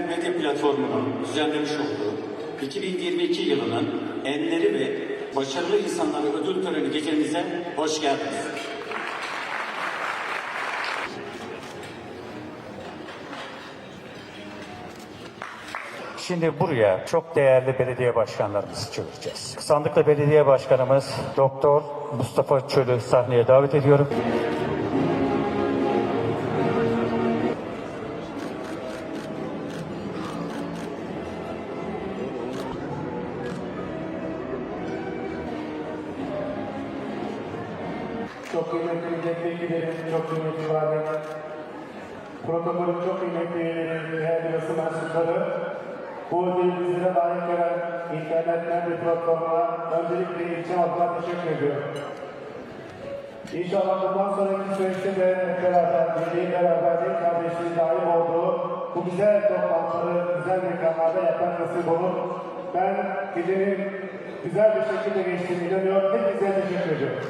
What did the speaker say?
Medya platformunun düzenlemiş olduğu 2022 yılının enleri ve başarılı insanları ödül töreni gecemize hoş geldiniz. Şimdi buraya çok değerli belediye başkanlarımızı çağıracağız. Sandıklı Belediye Başkanımız Doktor Mustafa Çölü sahneye davet ediyorum. Çok kıymetli milletvekillerim, çok kıymetli varlık, protokolün çok kıymetli üyeleri, değerli basın mensupları, bu ödülü bizlere layık gören internetten bir platforma öncelikle ilçe halkına teşekkür ediyorum. İnşallah bundan sonraki süreçte de beraber, birliğin beraberliğin kardeşliğin daim olduğu bu güzel toplantıları güzel mekanlarda yapmak nasip olur. Ben gecenin güzel bir şekilde geçtiğini inanıyorum. Hepinize teşekkür ediyorum.